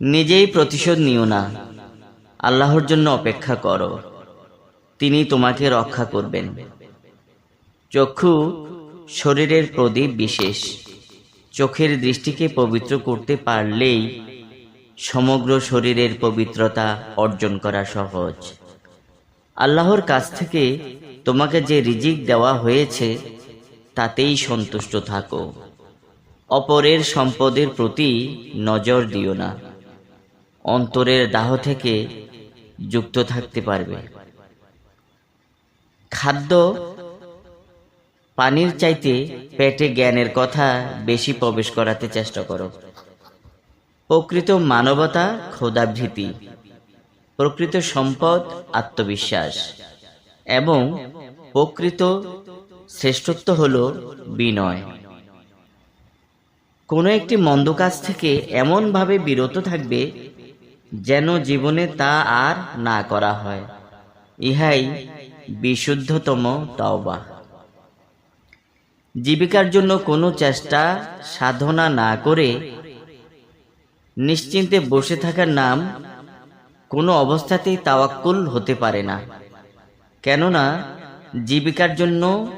নিজেই প্রতিশোধ নিও না। আল্লাহর জন্য অপেক্ষা করো। তিনি তোমাকে রক্ষা করবেন। চক্ষু শরীরের প্রদীপ বিশেষ। চোখের দৃষ্টিকে পবিত্র করতে পারলেই সমগ্র শরীরের পবিত্রতা অর্জন করা সহজ। আল্লাহর কাছ থেকে তোমাকে যে রিজিক দেওয়া হয়েছে, তাতেই সন্তুষ্ট থাকো। অপরের সম্পদের প্রতি নজর দিও না। অন্তরের দাহ থেকে যুক্ত থাকতে পারবে। খাদ্য পানির চাইতে পেটে জ্ঞানের কথা বেশি প্রবেশ করাতে চেষ্টা করো। প্রকৃত মানবতা ক্ষোধাভীতি প্রকৃত সম্পদ আত্মবিশ্বাস, এবং প্রকৃত শ্রেষ্ঠত্ব হল বিনয়। কোনো একটি মন্দ কাজ থেকে এমনভাবে বিরত থাকবে যেন জীবনে তা আর না করা হয়। ইহাই বিশুদ্ধতম তওবা। জীবিকার জন্য কোনো চেষ্টা, সাধনা না করে নিশ্চিন্তে বসে থাকার নাম কোনো অবস্থাতেই তাওয়াক্কুল হতে পারে না। কেননা, জীবিকার জন্য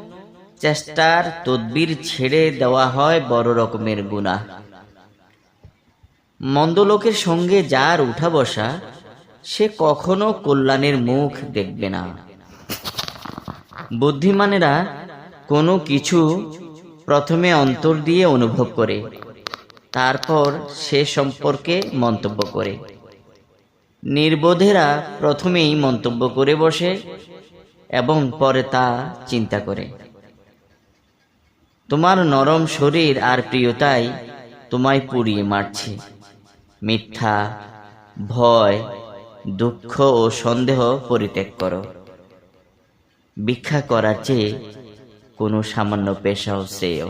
চেষ্টার তদবির ছেড়ে দেওয়া হয় বড় রকমের গুণা মন্দ লোকের সঙ্গে যার উঠা বসা সে কখনো কল্যাণের মুখ দেখবে না। বুদ্ধিমানেরা কোনো কিছু প্রথমে অন্তর দিয়ে অনুভব করে, তারপর সে সম্পর্কে মন্তব্য করে। নির্বোধেরা প্রথমেই মন্তব্য করে বসে এবং পরে তা চিন্তা করে। তোমার নরম শরীর আর প্রিয়তাই তোমায় পুড়িয়ে মারছে। মিথ্যা ভয় দুঃখ ও সন্দেহ পরিত্যাগ করো। ভিক্ষা করার চেয়ে কোনো সামান্য পেশাও শ্রেয়।